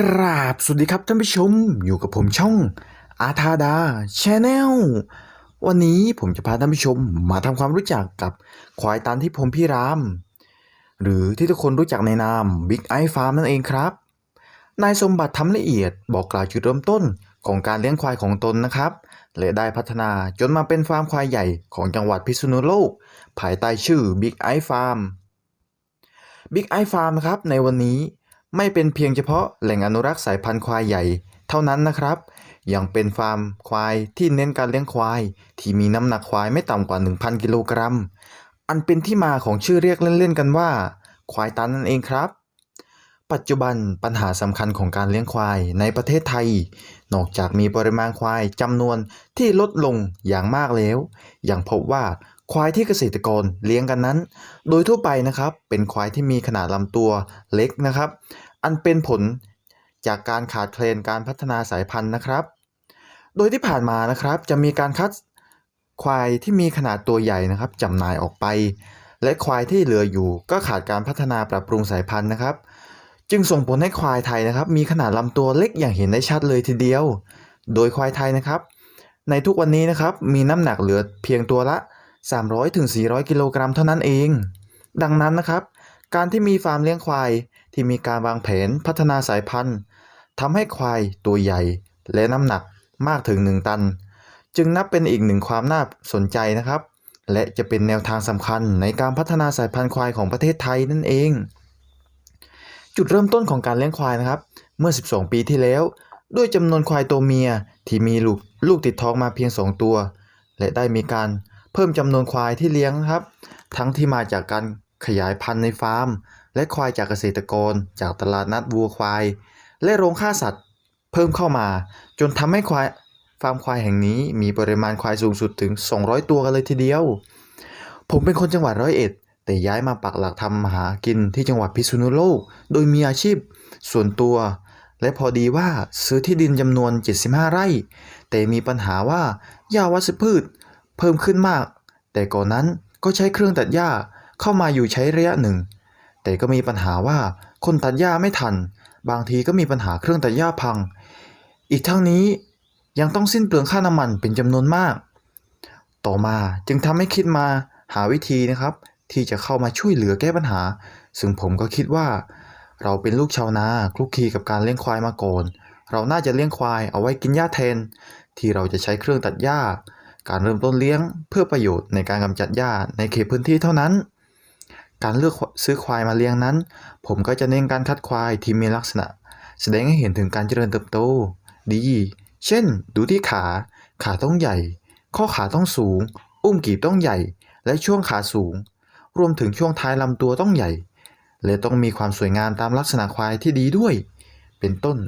กราบสวัสดีครับท่านผู้ชมอยู่กับผมช่องอาทาดาชแนลวันนี้ผมจะพาท่านผู้ชมมาทำความรู้จักกับควายตันที่ผมพี่ราม หรือที่ทุกคนรู้จักในนาม Big Eye Farm นั่นเองครับ นายสมบัติทำละเอียดบอกกล่าวจุดเริ่มต้นของการเลี้ยงควายของตนนะครับ และได้พัฒนาจนมาเป็นฟาร์มควายใหญ่ของจังหวัดพิษณุโลก ภายใต้ชื่อ Big Eye Farm Big Eye Farm นะครับในวันนี้ ไม่เป็นเพียงเฉพาะแหล่งอนุรักษ์สายพันธุ์ควายใหญ่ เท่านั้นนะครับ ยังเป็นฟาร์มควายที่เน้นการเลี้ยงควาย ที่มีน้ำหนักควายไม่ต่ำกว่า 1,000 กิโลกรัม อันเป็นที่มาของชื่อเรียกเล่นๆกันว่า ควายตันนั่นเองครับ ปัจจุบันปัญหาสำคัญของการเลี้ยงควายในประเทศไทย นอกจากมีปริมาณควายจำนวนที่ลดลงอย่างมากแล้ว ยังพบว่าควายที่เกษตรกรเลี้ยงกันนั้น โดยทั่วไปนะครับ เป็นควายที่มีขนาดลำตัวเล็กนะครับ อันเป็นผลจากการขาดแคลนการพัฒนาสายพันธุ์นะครับ โดยที่ผ่านมานะครับจะมีการคัดควายที่มีขนาดตัวใหญ่นะครับจำหน่ายออกไป และควายที่เหลืออยู่ ก็ขาดการพัฒนาปรับปรุงสายพันธุ์นะครับ จึงส่งผลให้ควายไทยนะครับ มีขนาดลำตัวเล็กอย่างเห็นได้ชัดเลยทีเดียว โดยควายไทยนะครับ ในทุกวันนี้นะครับมีน้ำหนักเหลือเพียงตัวละ 300ถึง400 กิโลกรัมเท่านั้นเอง ดังนั้นนะครับ การที่มีฟาร์มเลี้ยงควาย ที่มีการวางแผนพัฒนาสายพันธุ์ทำให้ควายตัวใหญ่และน้ำหนักมากถึง 1 ตัน จึงนับเป็นอีกหนึ่งความน่าสนใจนะครับ และจะเป็นแนวทางสำคัญในการพัฒนาสายพันธุ์ควายของประเทศไทยนั่นเอง จุดเริ่มต้นของการเลี้ยงควายนะครับ เมื่อ 12 ปีที่แล้ว ด้วยจำนวนควายตัวเมียที่มีลูกลูกติดท้องมาเพียง 2 ตัว และได้มีการเพิ่มจำนวนควายที่เลี้ยงครับ ทั้งที่มาจากการขยายพันธุ์ในฟาร์ม และควายจากเกษตรกร จากตลาดนัดวัวควาย และโรงฆ่าสัตว์เพิ่มเข้ามา จนทำให้ควายฟาร์มควายแห่งนี้มีปริมาณควายสูงสุดถึง 200 ตัวกันเลยทีเดียว ผมเป็นคนจังหวัดร้อยเอ็ด แต่ย้ายมาปักหลักทำหากินที่จังหวัดพิษณุโลก โดยมีอาชีพ ส่วนตัว และพอดีว่าซื้อที่ดินจำนวน 75 ไร่ แต่มีปัญหาว่าหญ้าวัชพืช เพิ่มขึ้นมาก แต่ก่อนนั้นก็ใช้เครื่องตัดหญ้าเข้ามาอยู่ใช้ระยะหนึ่ง แต่ก็มีปัญหาว่าคนตัดหญ้าไม่ทัน บางทีก็มีปัญหาเครื่องตัดหญ้าพัง อีกทั้งนี้ยังต้องสิ้นเปลืองค่าน้ำมันเป็นจำนวนมาก ต่อมาจึงทำให้คิดมาหาวิธีนะครับ ที่จะเข้ามาช่วยเหลือแก้ปัญหา ซึ่งผมก็คิดว่า เราเป็นลูกชาวนาคลุกคลีกับการเลี้ยงควายมาก่อน เราน่าจะเลี้ยงควายเอาไว้กินหญ้าแทน ที่เราจะใช้เครื่องตัดหญ้า การเริ่มต้นเลี้ยงเพื่อประโยชน์ในการกำจัดหญ้าในเขตพื้นที่เท่านั้น การเลือกซื้อควายมาเลี้ยงนั้น ผมก็จะเน้นการคัดควายที่มีลักษณะ แสดงให้เห็นถึงการเจริญเติบโต ดี เช่น ดูที่ขา ขาต้องใหญ่ ข้อขาต้องสูง อุ้มกีบต้องใหญ่ และช่วงขาสูง รวมถึงช่วงท้ายลำตัวต้องใหญ่ และต้องมีความสวยงามตามลักษณะควายที่ดีด้วย เป็นต้น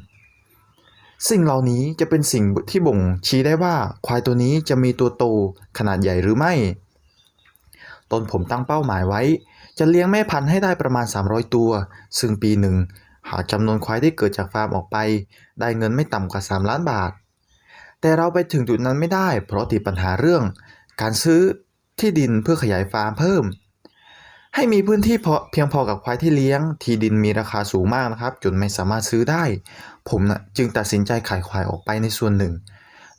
สิ่งเหล่านี้จะเป็นสิ่งที่บ่งชี้ได้ว่าควายตัวนี้จะมีตัวโตขนาดใหญ่หรือไม่ ตนผมตั้งเป้าหมายไว้ จะเลี้ยงแม่พันธุ์ให้ได้ประมาณ 300 ตัว ซึ่งปีหนึ่ง หากจำนวนควายที่เกิดจากฟาร์มออกไป ได้เงินไม่ต่ำกว่า 3 ล้านบาท แต่เราไปถึงจุดนั้นไม่ได้ เพราะติดปัญหาเรื่อง การซื้อที่ดินเพื่อขยายฟาร์มเพิ่ม ให้มีพื้นที่พอเพียงพอกับควายที่เลี้ยง ที่ดินมีราคาสูงมากนะครับ จนไม่สามารถซื้อได้ ผมนะจึงตัดสินใจขายควายออกไปในส่วนหนึ่ง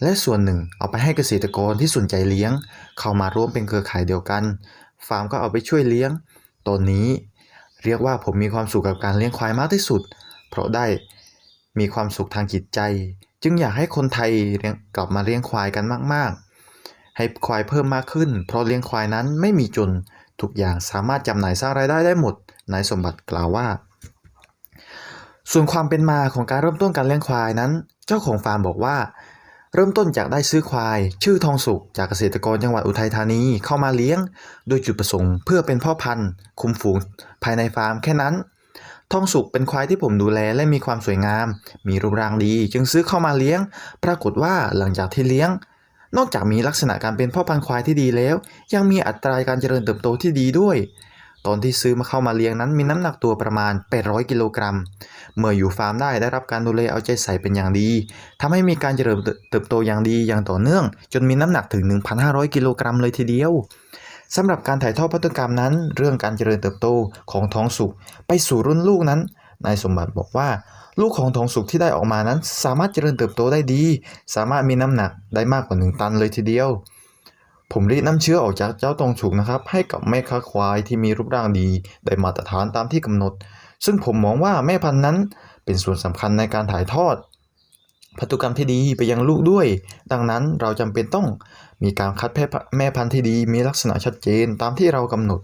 และส่วนหนึ่งเอาไปให้เกษตรกรที่สนใจเลี้ยง เข้ามาร่วมเป็นเครือข่ายเดียวกัน ฟาร์มก็เอาไปช่วยเลี้ยง ตอนนี้ เรียกว่าผมมีความสุขกับการเลี้ยงควายมากที่สุด เพราะได้มีความสุขทางจิตใจ จึงอยากให้คนไทยกลับมาเลี้ยงควายกันมาก ๆ ให้ควายเพิ่มมากขึ้น เพราะเลี้ยงควายนั้นไม่มีจนทุกอย่างสามารถจำหน่ายสร้างรายได้ได้หมดนายสมบัติกล่าวว่า ส่วนความเป็นมาของการเริ่มต้นการเลี้ยงควายนั้น เจ้าของฟาร์มบอกว่า เริ่มต้นจากได้ซื้อควาย ชื่อทองสุกจากเกษตรกรจังหวัดอุทัยธานีเข้ามาเลี้ยง โดยจุดประสงค์เพื่อเป็นพ่อพันธุ์ คุมฝูงภายในฟาร์มแค่นั้น ทองสุกเป็นควายที่ผมดูแลและมีความสวยงาม มีรูปร่างดี จึงซื้อเข้ามาเลี้ยง ปรากฏว่าหลังจากที่เลี้ยง นอกจากมีลักษณะการเป็นพ่อพันธุ์ควายที่ดีแล้ว ยังมีอัตราการเจริญเติบโตที่ดีด้วย ตอนที่ซื้อมาเข้ามาเลี้ยงนั้นมีน้ำหนักตัวประมาณ 800 กิโลกรัม เมื่ออยู่ฟาร์มได้ได้รับการดูแลเอาใจใส่เป็นอย่างดีทำให้มีการเจริญเติบโตอย่างดีอย่างต่อเนื่อง จนมีน้ำหนักถึง 1,500 กิโลกรัมเลยทีเดียวสำหรับการถ่ายทอดพันธุกรรมนั้น เรื่องการเจริญเติบโตของท้องสุกไปสู่รุ่นลูกนั้นนายสมบัติบอกว่า ลูกของทองสุกที่ได้ออกมานั้น สามารถเจริญเติบโตได้ดี สามารถมีน้ำหนักได้มากกว่าหนึ่งตันเลยทีเดียว ผมรีดน้ำเชื้อออกจากเจ้าทองสุกนะครับ ให้กับแม่ค้าควายที่มีรูปร่างดีได้มาตรฐานตามที่กำหนด ซึ่งผมมองว่าแม่พันธุ์นั้นเป็นส่วนสำคัญในการถ่ายทอดพันธุกรรมที่ดีไปยังลูกด้วย ดังนั้นเราจำเป็นต้องมีการคัดแม่พันธุ์ที่ดี มีลักษณะชัดเจนตามที่เรากำหนด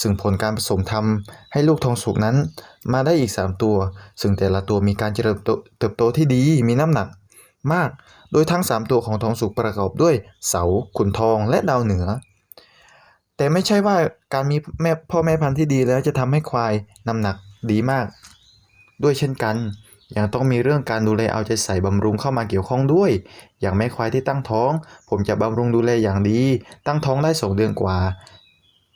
ซึ่งผลการผสมทำให้ลูกทองสุกนั้น มาได้อีก 3 ตัว ซึ่งแต่ละตัวมีการเจริญเติบโตที่ดี มีน้ำหนัก มาก โดยทั้ง 3 ตัวของทองสุกประกอบด้วยเสาขุนทองและดาวเหนือ แต่ไม่ใช่ว่าการมีแม่พ่อแม่พันธุ์ที่ดีแล้วจะทำให้ควายน้ำหนักดีมาก ด้วยเช่นกัน ยังต้องมีเรื่องการดูแลเอาใจใส่บำรุงเข้ามาเกี่ยวข้องด้วย อย่างแม่ควายที่ตั้งท้อง ผมจะบำรุงดูแลอย่างดี ตั้งท้องได้สองเดือนกว่า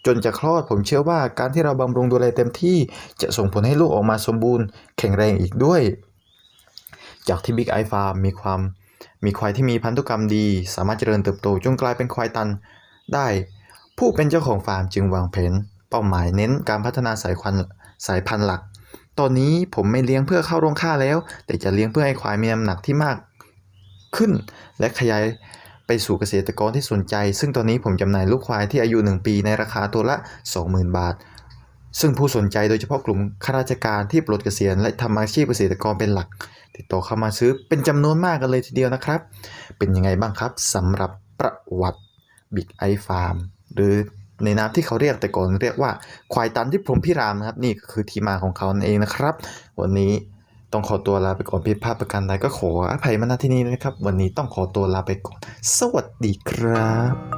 จนจะคลอดผมเชื่อว่าการที่เราบำรุงดูแลเต็มที่จะส่งผลให้ลูกออกมาสมบูรณ์ แข็งแรงอีกด้วย จากที่ Big Eye Farm มีความมีควายที่มีพันธุกรรมดี สามารถเจริญเติบโตจนกลายเป็นควายตัน ได้ ผู้เป็นเจ้าของฟาร์มจึงวางแผนเป้าหมายเน้นการพัฒนาสายพันธุ์สายพันธุ์หลัก ตอนนี้ผมไม่เลี้ยงเพื่อเข้าโรงฆ่าแล้ว แต่จะเลี้ยงเพื่อให้ควายมีน้ำหนักที่มากขึ้น และขยายไปสู่เกษตรกรที่สนใจ ซึ่งตอนนี้ผมจำหน่ายลูกควายที่อายุ 1 ปีในราคาตัวละ 20,000 บาท ซึ่งผู้สนใจโดยเฉพาะกลุ่มข้าราชการที่ปลดเกษียณและทำอาชีพเกษตรกรเป็นหลัก ติดต่อเข้ามาซื้อเป็นจำนวนมากกันเลยทีเดียวนะครับ เป็นยังไงบ้างครับสำหรับประวัติ Big Eye Farm หรือในนามที่เขาเรียกแต่ก่อนเรียกว่าควายตันที่พรหมพิรามนะครับ นี่ก็คือที่มาของเขาเองนะครับ วันนี้ต้องขอตัวลาไปก่อนผิดพาดประการใดก็ขออภัยมาณที่นี้นะครับ วันนี้ต้องขอตัวลาไปก่อน สวัสดีครับ